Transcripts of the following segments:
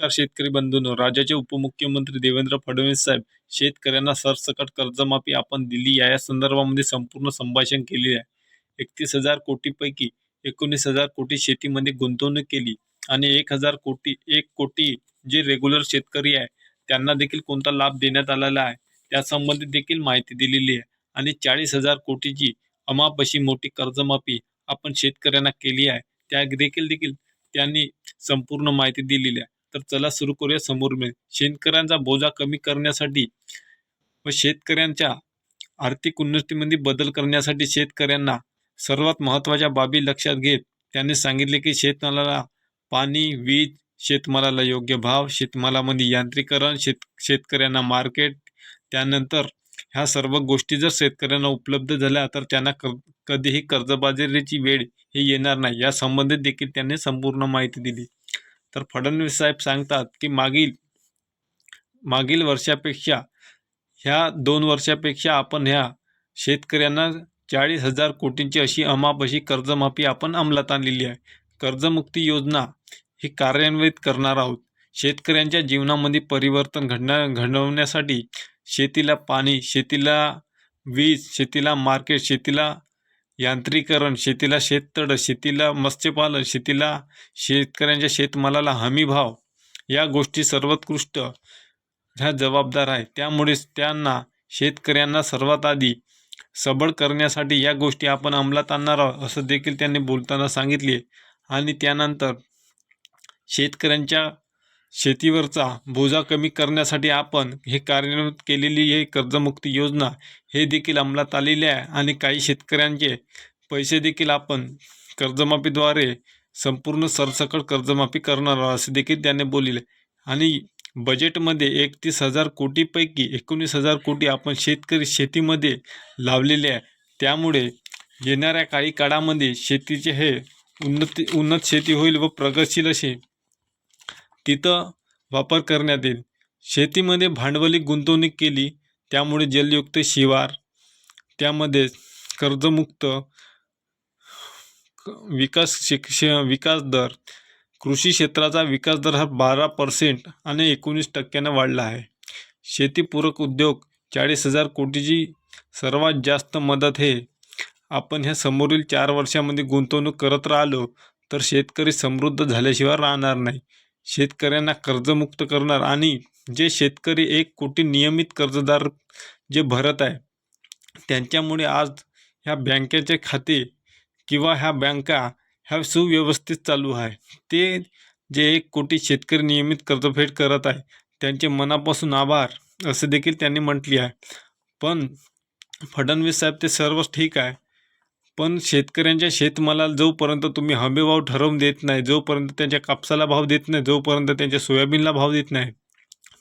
नमस्कार शेतकरी बंधूंनो राज्याचे उपमुख्यमंत्री देवेंद्र फडणवीस साहेब शेतकऱ्यांना सरसकट कर्जमाफी आपण दिली या या संदर्भामध्ये संपूर्ण संभाषण केले आहे. एकतीस हजार कोटीपैकी एकोणीस हजार कोटी शेतीमध्ये गुंतवणूक केली आणि एक हजार कोटी एक कोटी जे रेग्युलर शेतकरी आहे त्यांना देखील कोणता लाभ देण्यात आलेला आहे त्यासंबंधी देखील माहिती दिलेली आहे. आणि चाळीस हजार कोटीची अमाप अशी मोठी कर्जमाफी आपण शेतकऱ्यांना केली आहे. त्या देखील देखील त्यांनी संपूर्ण माहिती दिलेली आहे. तर चला सुरू करूया समोर मिळेल शेतकऱ्यांचा बोजा कमी करण्यासाठी व शेतकऱ्यांच्या आर्थिक उन्नतीमध्ये बदल करण्यासाठी शेतकऱ्यांना सर्वात महत्त्वाच्या बाबी लक्षात घेत त्यांनी सांगितले की शेतमालाला पाणी वीज शेतमालाला योग्य भाव शेतमालामध्ये यांत्रिकरण शेत शेतकऱ्यांना मार्केट त्यानंतर ह्या सर्व गोष्टी जर शेतकऱ्यांना उपलब्ध झाल्या तर त्यांना क कधीही कर्जबाजारीची वेळ ही येणार नाही. या संबंधित देखील त्यांनी संपूर्ण माहिती दिली. तर फडणवीस साहेब सांगतात की मागील मागील वर्षापेक्षा ह्या दोन वर्षापेक्षा आपण ह्या शेतकऱ्यांना चाळीस हजार कोटींची अशी अमाप अशी कर्जमाफी आपण अंमलात आणलेली आहे. कर्जमुक्ती योजना ही कार्यान्वित करणार आहोत. शेतकऱ्यांच्या जीवनामध्ये परिवर्तन घडण्या घडवण्यासाठी शेतीला पाणी शेतीला वीज शेतीला मार्केट शेतीला यांत्रिकरण शेतीला शेततळं शेतीला मत्स्यपालन शेतीला शेतकऱ्यांच्या शेतमालाला हमी भाव या गोष्टी सर्वोत्कृष्ट ह्या जबाबदार आहे त्यामुळेच त्यांना शेतकऱ्यांना सर्वात आधी सबळ करण्यासाठी या गोष्टी आपण अंमलात आणणार आहोत असं देखील त्यांनी बोलताना सांगितले आणि त्यानंतर शेतकऱ्यांच्या शेतीवरचा बोजा कमी करण्यासाठी आपण हे कार्यान्वित केलेली हे कर्जमुक्ती योजना हे देखील अंमलात आलेली आहे आणि काही शेतकऱ्यांचे पैसे देखील आपण कर्जमाफीद्वारे संपूर्ण सरसकट कर्जमाफी करणार आहोत असे देखील त्याने बोलले. आणि बजेटमध्ये एकतीस हजार कोटीपैकी एकोणीस हजार कोटी आपण शेतकरी शेतीमध्ये लावलेले आहे. त्यामुळे येणाऱ्या काही काळामध्ये शेतीचे हे उन्नती उन्नत शेती होईल व प्रगतशील असे तिथं वापर करण्यात येईल. शेतीमध्ये भांडवली गुंतवणूक केली त्यामुळे जलयुक्त शिवार त्यामध्ये कर्जमुक्त क- विकास शिक्ष विकास दर कृषी क्षेत्राचा विकास दर हा बारा पर्सेंट आणि एकोणीस टक्क्यानं वाढला आहे. शेतीपूरक उद्योग चाळीस हजार कोटीची सर्वात जास्त मदत हे. आपण ह्या समोरील चार वर्षामध्ये गुंतवणूक करत राहिलो तर शेतकरी समृद्ध झाल्याशिवाय राहणार नाही. शेतकऱ्यांना कर्जमुक्त करणार आणि जे शेतकरी एक कोटी नियमित कर्जदार जे भरत आहे त्यांच्यामुळे आज ह्या बँकेचे खाते किंवा ह्या बँका ह्या सुव्यवस्थित चालू आहे. ते जे एक कोटी शेतकरी नियमित कर्जफेड करत आहे त्यांचे मनापासून आभार असे देखील त्यांनी म्हटले आहे. पण फडणवीस साहेब ते सर्वच ठीक आहे. पण शेतकऱ्यांच्या शेतमालाला जोपर्यंत तुम्ही हमीभाव ठरवून देत नाही जोपर्यंत त्यांच्या कापसाला भाव देत नाही जोपर्यंत त्यांच्या सोयाबीनला भाव देत नाही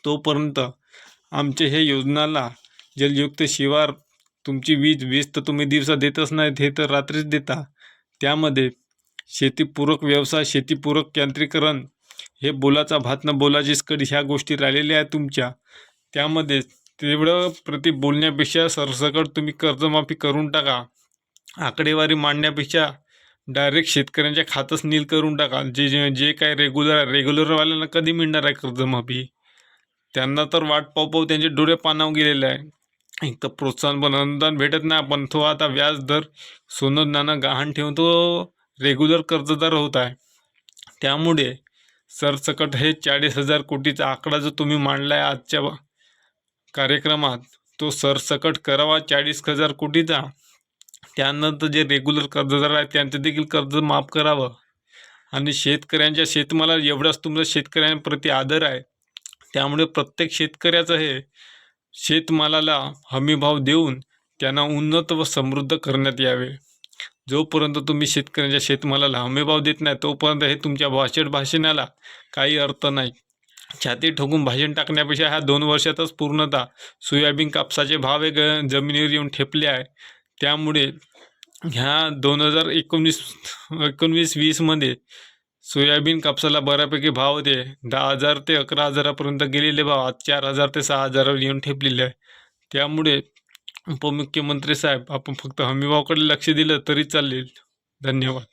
तोपर्यंत आमच्या हे योजनाला जलयुक्त शिवार तुमची वीज वीज तर तुम्ही दिवसा देतच नाहीत हे तर रात्रीच देता. त्यामध्ये शेतीपूरक व्यवसाय शेतीपूरक यांत्रिकरण हे बोलाचा भात न बोलाचीच कडी ह्या गोष्टी राहिलेल्या आहेत तुमच्या. त्यामध्ये तेवढं प्रति बोलण्यापेक्षा सरसकट तुम्ही कर्जमाफी करून टाका. आकडेवारी मांडण्यापेक्षा डायरेक्ट शेतकऱ्यांच्या खातच नील करून टाका. जे जे जे काय रेग्युलर रेग्युलरवाल्यांना कधी मिळणार आहे कर्जमाफी त्यांना तर वाट पाव पाहू त्यांचे डोळे पानावर गेलेले आहे. एक तर प्रोत्साहन पण अनुदान भेटत नाही पण तो आता व्याज दर सोनं नाणं गहाण ठेवून तो रेग्युलर कर्जदार होत आहे. त्यामुळे सरसकट हे चाळीस हजार कोटीचा आकडा जो तुम्ही मांडला आहे आजच्या कार्यक्रमात तो सरसकट करावा चाळीस हजार कोटीचा. त्यानंतर जे रेग्युलर कर्जदार आहेत त्यांचं देखील कर्ज माफ करावं. आणि शेतकऱ्यांच्या शेतमाला एवढाच तुमचा शेतकऱ्यांप्रती आदर आहे. त्यामुळे प्रत्येक शेतकऱ्याचं हे शेतमालाला हमीभाव देऊन त्यांना उन्नत व समृद्ध करण्यात यावे. जोपर्यंत तुम्ही शेतकऱ्यांच्या शेतमालाला हमीभाव देत नाही तोपर्यंत हे तुमच्या भाषण भाषणाला काही अर्थ नाही. छाती ठोकून भाषण टाकण्यापेक्षा ह्या दोन वर्षातच पूर्णतः सोयाबीन कापसाचे भाव हे जमिनीवर येऊन ठेपले आहे. त्यामुळे ह्या दोन हजार एकोणीस एकोणवीस वीसमध्ये सोयाबीन कापसाला बऱ्यापैकी भाव होते. दहा हजार ते अकरा हजारापर्यंत गेलेले भाव आज चार हजार ते सहा हजारावर येऊन ठेपलेले आहे. त्यामुळे उपमुख्यमंत्री साहेब आपण फक्त हमीभावाकडे लक्ष दिलं तरी चालेल. धन्यवाद.